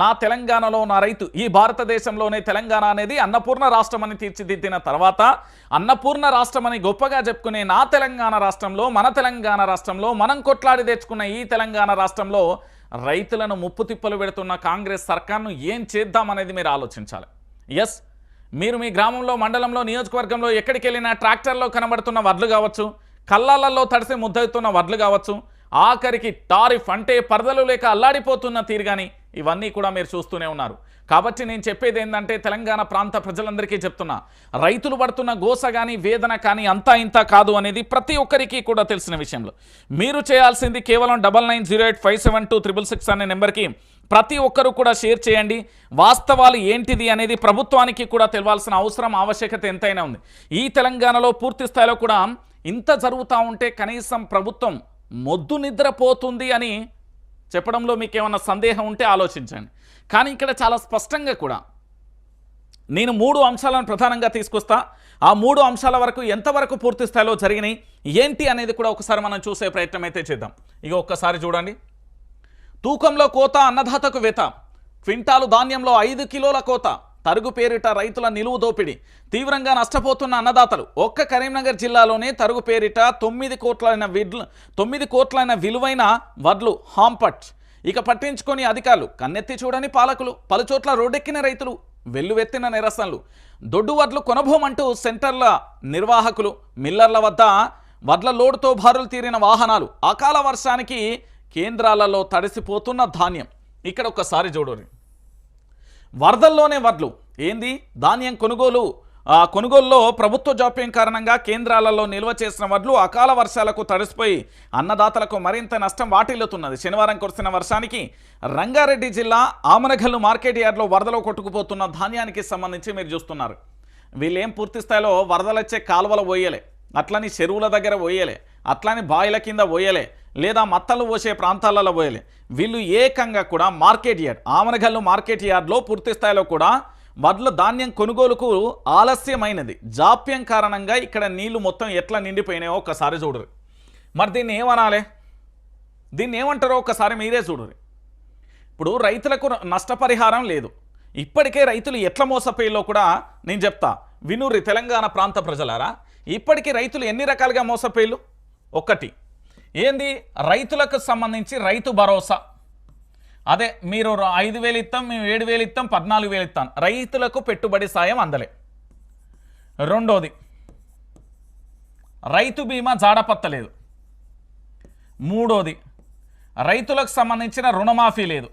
నా తెలంగాణలో నా రైతు ఈ భారతదేశంలోనే తెలంగాణ అనేది అన్నపూర్ణ రాష్ట్రం అని తీర్చిదిద్దిన తర్వాత అన్నపూర్ణ రాష్ట్రం అని గొప్పగా చెప్పుకునే నా తెలంగాణ రాష్ట్రంలో మన తెలంగాణ రాష్ట్రంలో మనం కొట్లాడి తెచ్చుకున్న ఈ తెలంగాణ రాష్ట్రంలో రైతులను ముప్పు తిప్పలు పెడుతున్న కాంగ్రెస్ సర్కార్ను ఏం చేద్దామనేది మీరు ఆలోచించాలి. ఎస్ మీరు మీ గ్రామంలో మండలంలో నియోజకవర్గంలో ఎక్కడికి వెళ్ళినా ట్రాక్టర్లో కనబడుతున్న వడ్లు కావచ్చు కళ్ళాలలో తడిసి ముద్దవుతున్న వడ్లు కావచ్చు ఆఖరికి టారిఫ్ అంటే పరదలు లేక అల్లాడిపోతున్న తీరు కానీ ఇవన్నీ కూడా మీరు చూస్తూనే ఉన్నారు. కాబట్టి నేను చెప్పేది ఏంటంటే తెలంగాణ ప్రాంత ప్రజలందరికీ చెప్తున్నా రైతులు పడుతున్న గోస కానీ వేదన కానీ అంతా ఇంత కాదు అనేది ప్రతి ఒక్కరికి కూడా తెలిసిన విషయంలో. మీరు చేయాల్సింది కేవలం double nine zero eight five seven two triple six అనే నెంబర్కి ప్రతి ఒక్కరూ కూడా షేర్ చేయండి. వాస్తవాలు ఏంటిది అనేది ప్రభుత్వానికి కూడా తెలవాల్సిన అవసరం ఆవశ్యకత ఎంతైనా ఉంది. ఈ తెలంగాణలో పూర్తి స్థాయిలో కూడా ఇంత జరుగుతూ ఉంటే కనీసం ప్రభుత్వం మొద్దు నిద్రపోతుంది అని చెప్పడంలో మీకు ఏమన్నా సందేహం ఉంటే ఆలోచించండి. కానీ ఇక్కడ చాలా స్పష్టంగా కూడా నేను మూడు అంశాలను ప్రధానంగా తీసుకొస్తా. ఆ మూడు అంశాల వరకు ఎంతవరకు పూర్తి స్థాయిలో జరిగినాయి ఏంటి అనేది కూడా ఒకసారి మనం చూసే ప్రయత్నం అయితే చేద్దాం. ఇక ఒక్కసారి చూడండి. తూకంలో కోత అన్నదాతకు వేత క్వింటాలు ధాన్యంలో ఐదు కిలోల కోత తరుగు పేరిట రైతుల నిలువు దోపిడీ తీవ్రంగా నష్టపోతున్న అన్నదాతలు. ఒక్క కరీంనగర్ జిల్లాలోనే తరుగు పేరిట తొమ్మిది కోట్లైన విడ్లు తొమ్మిది కోట్లైన విలువైన వడ్లు హాంపట్. ఇక పట్టించుకొని అధికారులు కన్నెత్తి చూడని పాలకులు పలుచోట్ల రోడ్డెక్కిన రైతులు వెల్లువెత్తిన నిరసనలు దొడ్డు వడ్లు కొనభోమంటూ సెంటర్ల నిర్వాహకులు మిల్లర్ల వద్ద వడ్ల లోడుతో భారులు తీరిన వాహనాలు. అకాల వర్షానికి కేంద్రాలలో తడిసిపోతున్న ధాన్యం. ఇక్కడ ఒక్కసారి చూడండి. వరదల్లోనే వడ్లు. ఏంది? ధాన్యం కొనుగోలు. ఆ కొనుగోలులో ప్రభుత్వ జాప్యం కారణంగా కేంద్రాలలో నిల్వ చేసిన వడ్లు అకాల వర్షాలకు తడిసిపోయి అన్నదాతలకు మరింత నష్టం వాటిల్లుతున్నది. శనివారం కురిసిన వర్షానికి రంగారెడ్డి జిల్లా ఆమనగల్లు మార్కెట్ యార్డ్లో వరదలో కొట్టుకుపోతున్న ధాన్యానికి సంబంధించి మీరు చూస్తున్నారు. వీళ్ళేం పూర్తి స్థాయిలో వరదలొచ్చే కాలువలు పోయలే అట్లని చెరువుల దగ్గర పోయలే అట్లని బాయిల కింద పోయలే లేదా మత్తలు పోసే ప్రాంతాలలో పోయలే. వీళ్ళు ఏకంగా కూడా మార్కెట్ యార్డ్ ఆమనగల్లు మార్కెట్ యార్డ్లో పూర్తి స్థాయిలో కూడా వడ్ల ధాన్యం కొనుగోలుకు ఆలస్యమైనది. జాప్యం కారణంగా ఇక్కడ నీళ్ళు మొత్తం ఎట్లా నిండిపోయినాయో ఒక్కసారి చూడరు మరి దీన్ని ఏమనాలి? దీన్ని ఏమంటారో ఒక్కసారి మీరే చూడరు ఇప్పుడు రైతులకు నష్టపరిహారం లేదు. ఇప్పటికే రైతులు ఎట్ల మోసపోయిలో కూడా నేను చెప్తా. వినూరి తెలంగాణ ప్రాంత ప్రజలారా ఇప్పటికీ రైతులు ఎన్ని రకాలుగా మోసపోయిలు ఒకటి ఏంది? రైతులకు సంబంధించి రైతు భరోసా. అదే మీరు ఐదు వేలు ఇస్తాం మేము ఏడు వేలు ఇస్తాం పద్నాలుగు వేలు ఇస్తాం రైతులకు పెట్టుబడి సాయం అందలే. రెండోది రైతు బీమా జాడపత్తలేదు. మూడోది రైతులకు సంబంధించిన రుణమాఫీ లేదు.